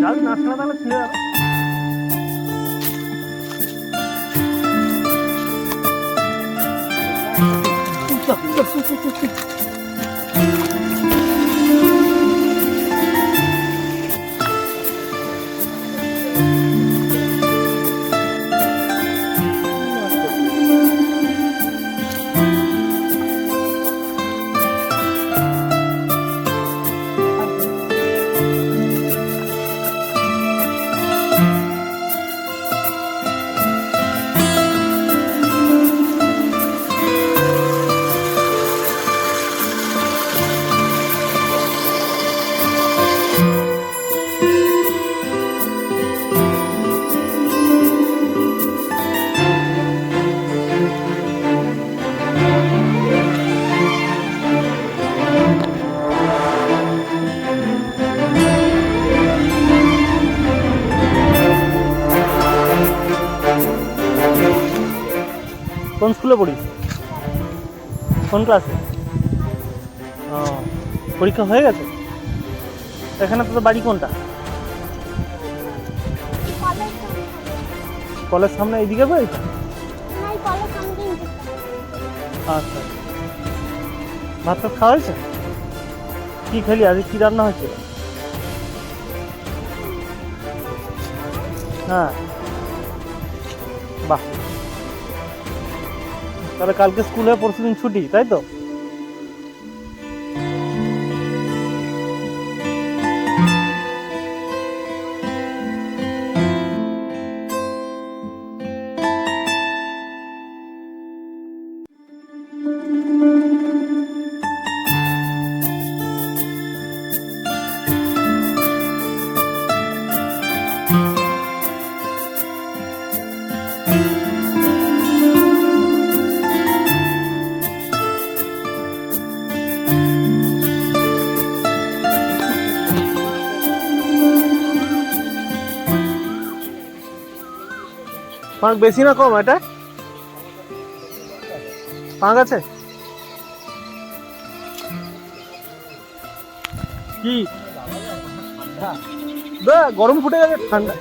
জাল না ছাড়া তাহলে ছিঁড়ে যাবে কোন কোন ক্লাসে ও, পরীক্ষা হয়ে গেছে? এখানে তোর বাড়ি কোনটা? কলেজ সামনে এইদিকে বাড়িটা আচ্ছা। ভাত টাত খাওয়া হয়েছে? কি খেলি? আজকে কি রান্না হয়েছে? হ্যাঁ। বাহ। তাহলে কালকে স্কুলে পরশুদিন ছুটি তাই তো? পাঁক বেশি না কম এটা? পাঁক আছে? কি? গরম ফুটে গেছে ঠান্ডা।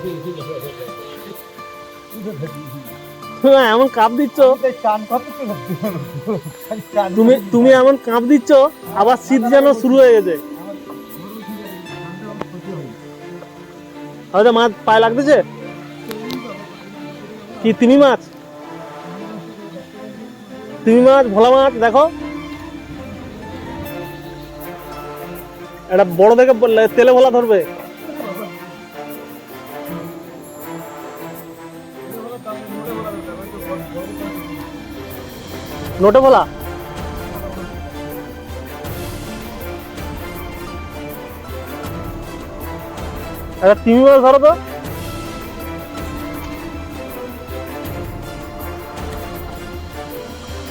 হ্যাঁ, এমন কাপ দিচ্ছ। তুমি এমন কাপ দিচ্ছ আবার শীত যেন শুরু হয়ে গেছে। মাছ পায়ে লাগতেছে? কি, তিমি মাছ? তিমি মাছ, ভোলা মাছ, দেখো। এটা বড় দেখে তেলে ভোলা ধরবে। নোটে ভোলা? একটা তিমি মাছ ধরো তো।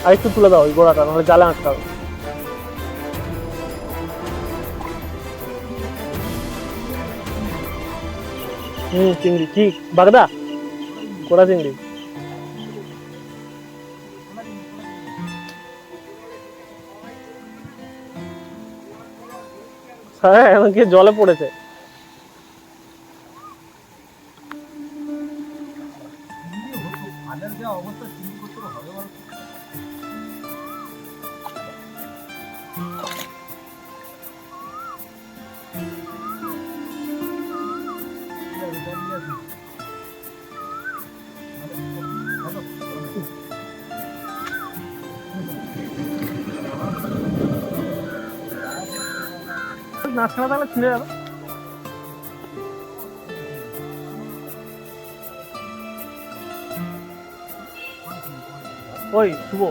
আর একটু তুলে দাও ওই গোড়াটা, নাহলে জালে আটকাবে। হুম, চিংড়ি। কি? বাগদা? কোড়া চিংড়ি। হ্যাঁ এমনকি জলে পড়েছে। না ছাড়া তাহলে ছিঁড়ে যাবে ওই শুভ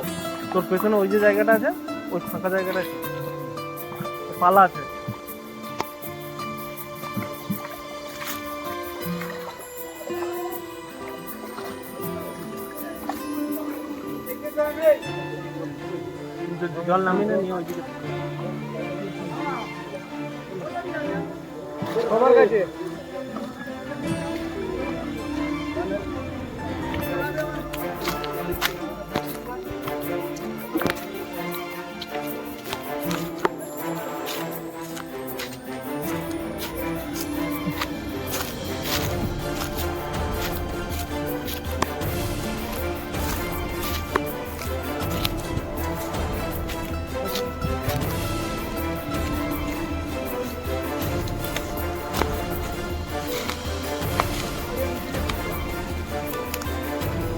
তোর পেছনে ওই যে জায়গাটা আছে, ওই ফাঁকা জায়গাটা আছে। পালা আছে। জল নামিয়ে নিয়ে ওইদিকে। সবার কাছে।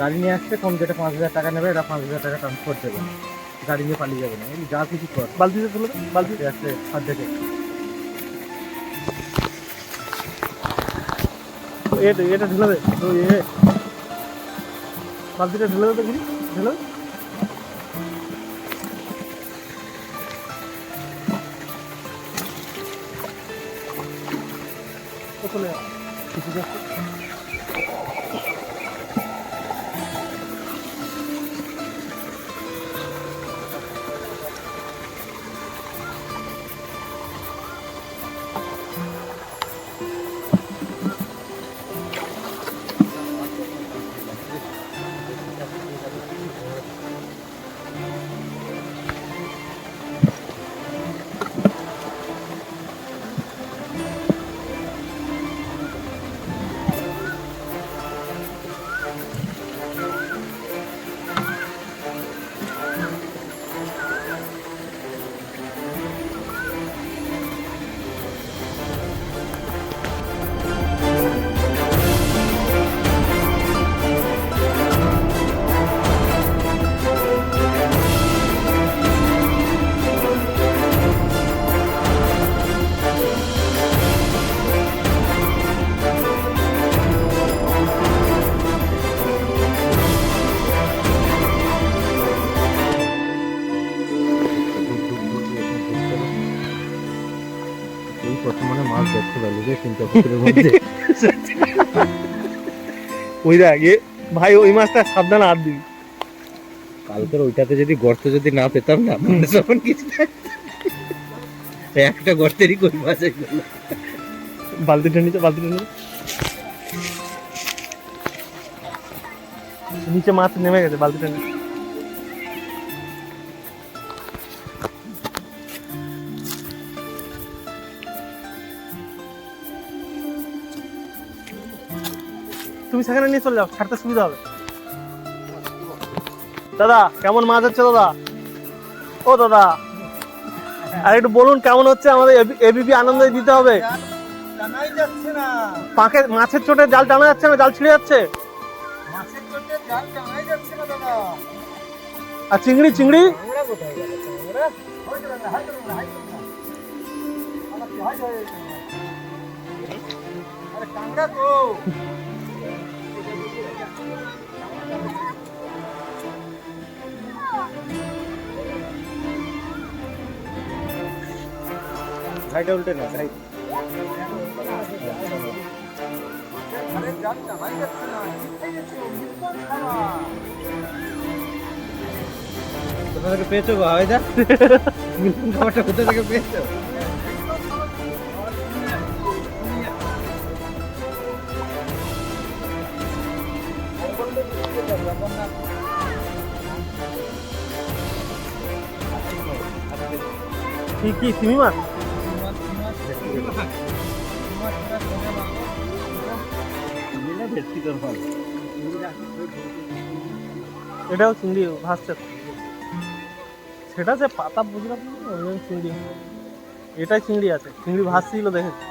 গাড়ি নিয়ে আসছে কম যেটা পাঁচ হাজার টাকা নেবে এরা পাঁচ হাজার টাকা ট্রান্সফার দেবে। গাড়ি নিয়ে পালিয়ে যাবে না। এই যা কিছু কর। বালতিতে তুলে দে, বালতি। বালতি আসছে হাত দেখে। এটা এটা ঢেলে দে তো এ। বালতিটা ঢেলে দে দেখি ঢেলে চলে। কিছু দেখতে পেল যে তিনটা পুকুরের মধ্যে। ওই দেখ ভাই ওই মাছটা সাবধানে হাত দিবি। কালকের ওইটাতে যদি গর্ত যদি না পেতাম না তখন কিছু একটা গর্তেরই কই মাছ বালতিটা নিচে বালতিটা নিচে। নিচে মাছ নেমে গেছে বালতিটা নিচে। তুমি সেখানে নিয়ে চলে যাও, ছাড়তে সুবিধা হবে। দাদা, কেমন মাছ হচ্ছে দাদা? ও দাদা, আর একটু বলুন কেমন হচ্ছে আমাদের এবিপি আনন্দে দিতে হবে? পাকে, মাছের চোটে জাল টানা যাচ্ছে না, জাল ছিঁড়ে যাচ্ছে? আর চিংড়ি চিংড়ি? ঘাইটা উল্টে না না কোথা থেকে পেয়েছ গো, হাওয়াইদা? মিলন খাবারটা কোথা থেকে পেয়েছ? কি কি সিমি এটাও চিংড়ি ভাসছে সেটা যে পাতা বুঝলাম ওই চিংড়ি। এটাই চিংড়ি আছে, চিংড়ি ভাসছিল দেখেছি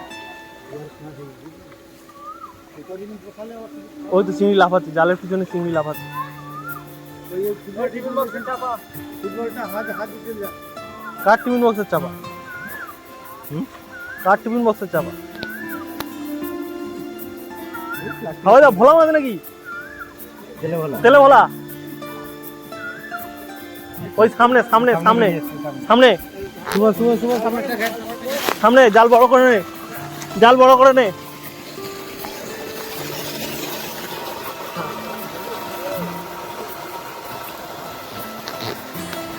ওই তো চিংড়ি লাফাচ্ছে, জালের পিছনে চিংড়ি লাফাচ্ছে। কার টিফিন বক্সের চাপা? কার টিফিন বক্সের চাপা? খাওয়া যা ভোলা মাছ নাকি? তেলে ভোলা। ওই সামনে সামনে সামনে সামনে। সামনে জাল বড় করে নে। জাল বড় করে নে।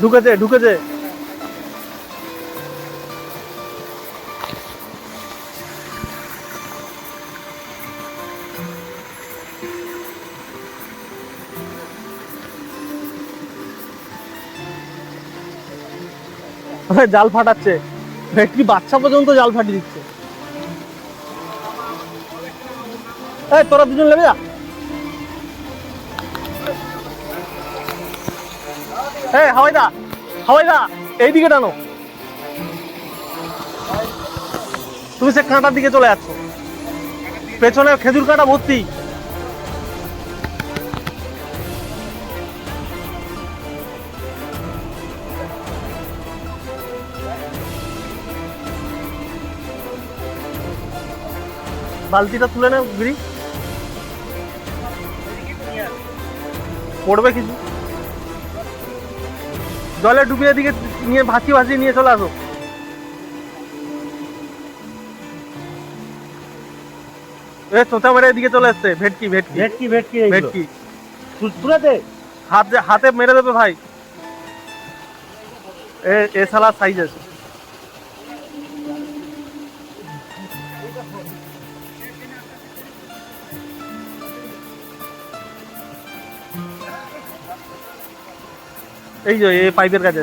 ঢুকেছে ঢুকেছে। জাল ফাটাচ্ছে? ভেটকি বাচ্চা পর্যন্ত জাল ফাটিয়ে দিচ্ছে। এই, তোরা দুজন নেবে যা। এই, হাওয়াইদা হাওয়াইদা, এইদিকে টানো। তুমি সে কাঁটার দিকে চলে যাচ্ছ। পেছনে খেজুর কাঁটা ভর্তি। বালতিটা তুলে নে গিরি। পড়বে কিছু? জলে ডুবিয়ে দিকে নিয়ে ভাসিয়ে ভাসিয়ে নিয়ে চলে আসো। এ চোঁচা মেরে এদিকে চলে এসছে ভেটকি ভেটকি। ভেটকি ভেটকি ভেটকি। ফুসফুরাতে হাতে হাতে মেরে দেবে ভাই। এ এ সালা সাইজ আছে। এই যে এই পাইপের কাছে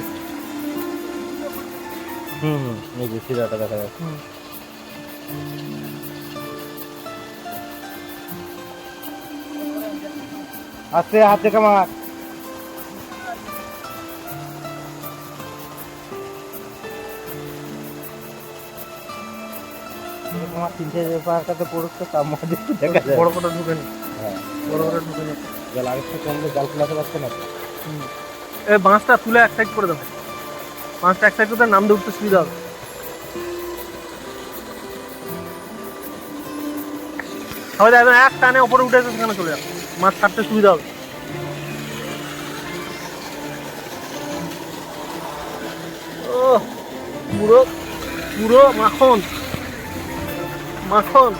হুম হুম এই যে শিরাটা দেখা যাচ্ছে। আস্তে হাতে কামার তোমার তিনটে পাহাড়টাতে পড়ছে তার মধ্যে দেখা যায়। বড় করে ঢুকে হ্যাঁ। বড় করে ঢুকে নি। জল আরেকটু কমলে জাল ফেলাতে পারছে না তো। বাঁশটা তুলে এক সাইড করে দেবো বাঁশটা এক সাইড করে নামতে উঠতে সুবিধা হবে। সবাই একদম এক টানে ওপরে উঠে এসে সেখানে চলে যাবে মাছ ছাড়তে সুবিধা হবে। পুরো পুরো মাখন। মাখন।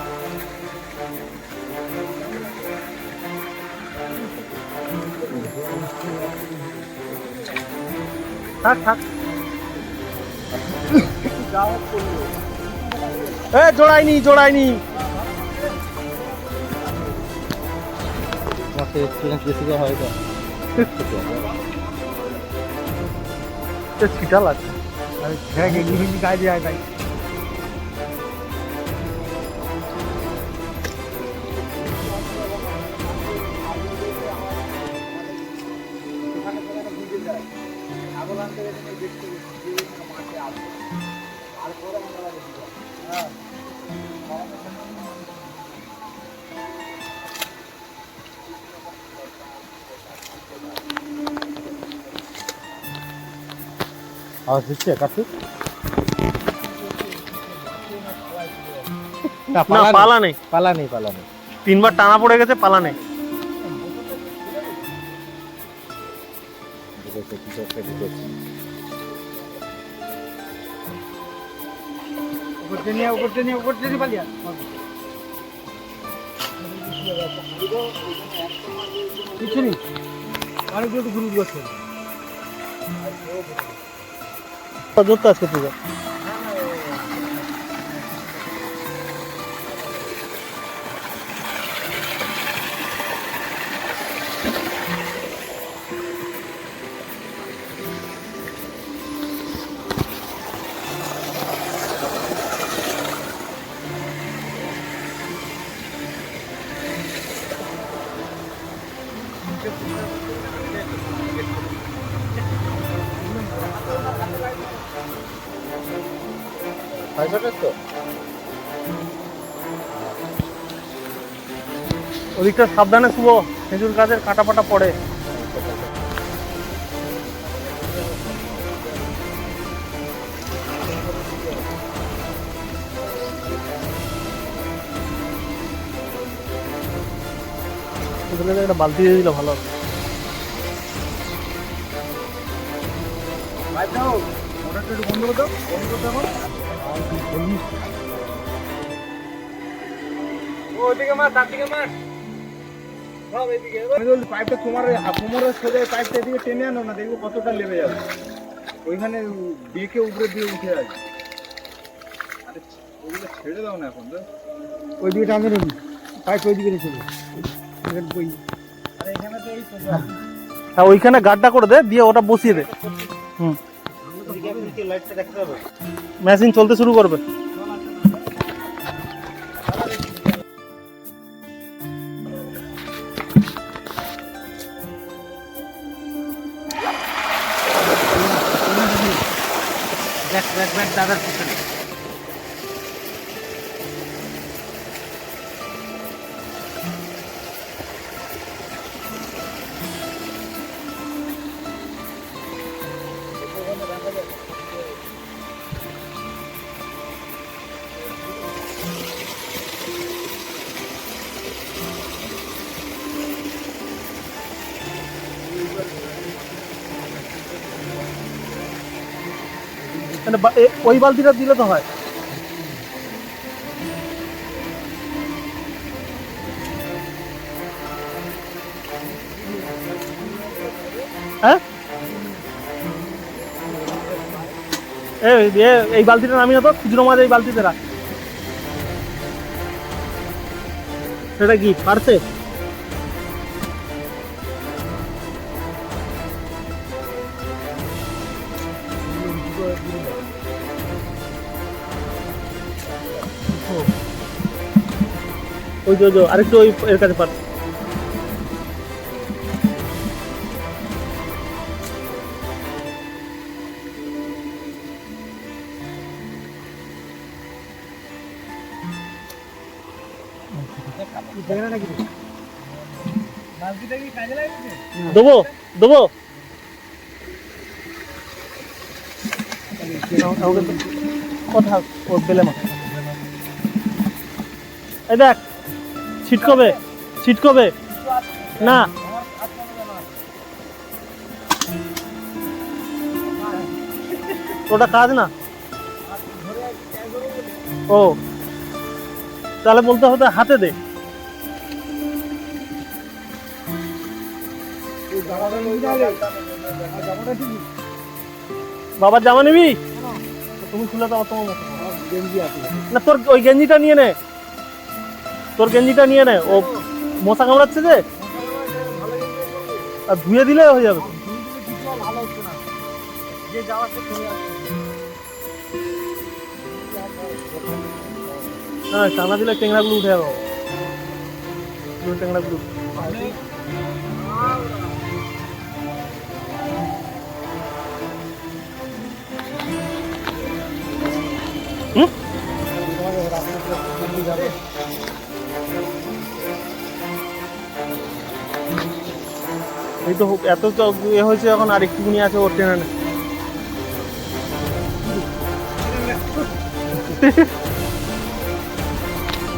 থাক থাক। এ জোড়াইনি জোড়াইনি। এক্সপিরিয়েন্স বেশি হয় তো ছিটা লাগছে। হ্যাঁ হিন্দি কাজে আয় তাই আওয়াজ দিচ্ছে কাশি না না পালা নেই। পালা নেই পালা নেই। তিনবার টানা পড়ে গেছে পালা নেই। কিছু কিছু নেই ঘুরুক ধরতে আজকে তুই তো। ওদিকটা সাবধানে শুভ খেজুর গাছের কাটা পাটা পড়ে একটা বালতি দিয়ে দিলে ভালো হতো। বন্ধ করতো বন্ধ করতে এখন তোমার পাইপটা এদিকে টেনে আনো না কতটা যাবে ওইখানে বেঁকে উপরে দিয়ে উঠে ছেড়ে দাও না এখন তো ওই ওই দিকে হ্যাঁ ওইখানে গাড্ডা করে দে, দিয়ে ওটা বসিয়ে দে। হুম। লাইটটা দেখতে হবে মেশিন চলতে শুরু করবে। দেখ দেখ দেখ দাদার মানে ওই বালতিটা দিলে তো হয়। হ্যাঁ? এই বালতিটা নামিয়ে তো, খুচরো মাছ এই বালতিতে রাখ। সেটা কি, পারছে? ওই যে, আরেকটু ওই এর কাছে দেবো দেবো। কথা পেলে মা এই দেখ ছিটকবে ছিটকবে না। ওটা কাজ না। ও। তাহলে বলতে হবে হাতে দে। বাবার জামা নিবি? তুমি খুলে দাও তোমার মতো। না তোর ওই গেঞ্জিটা নিয়ে নে। তোর গেঞ্জিটা নিয়ে নে, ও মশা কামড়াচ্ছে যে। আর ধুয়ে দিলে হয়ে যাবে। হ্যাঁ টানা দিলে টেংরাগুলো উঠে যাবে। টেংরাগুলো হুম? এই তো এত তো ইয়ে হয়েছে এখন আর একটুখানি আছে, ওর টেনে নে।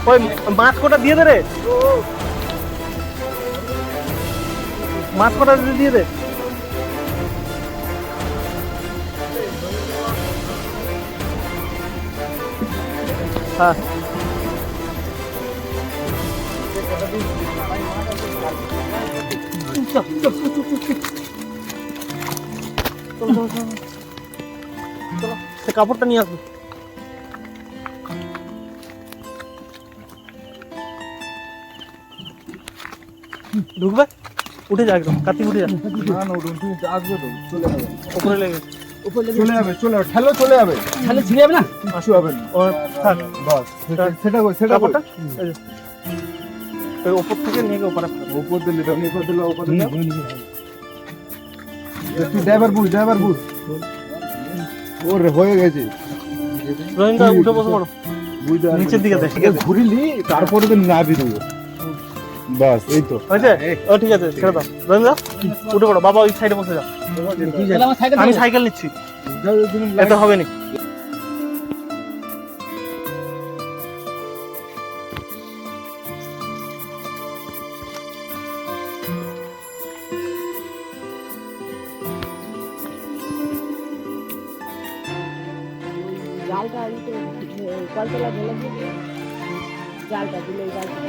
ওই মাছ কটা দিয়ে দে রে। মাছ কটা দিয়ে দে। হ্যাঁ। কাপড়টা নিয়ে আসবে। ঢুকবে? উঠে যা একদম কার্তিক উঠে যা। না না উঠুন তুমি আসবে তো চলে যাবে। উপরে লেগে চলে যাবে চলে যাবে ঠেলো চলে যাবে। তাহলে ছিঁড়ে যাবে না? আসু হবে না। ও থাক। বাস সেটা- সেটা কাপড়টা? ওপর থেকে নিয়ে ফেলো। উপর দিলে দাও উপর দিলে উপর দিলে তুই ড্রাইভার বুঝ ড্রাইভার বুঝ ওর হয়ে গেছে। রোহিঙ্গা উঠে বসে পড়ো। নিচের দিকে দেখ, ঠিক আছে? ঘুরিলি তারপরে তো নাবি দেবো। বাস এই তো। হয়েছে? ও ঠিক আছে ছেড়ে দাও। রোহিঙ্গা উঠে পড়ো। বাবা ওই সাইডে বসে যাও আমি সাইকেল নিচ্ছি। এত হবে না জালটা তো কলতলা ঢেলে দিয়ে জালটা দিলে জালটা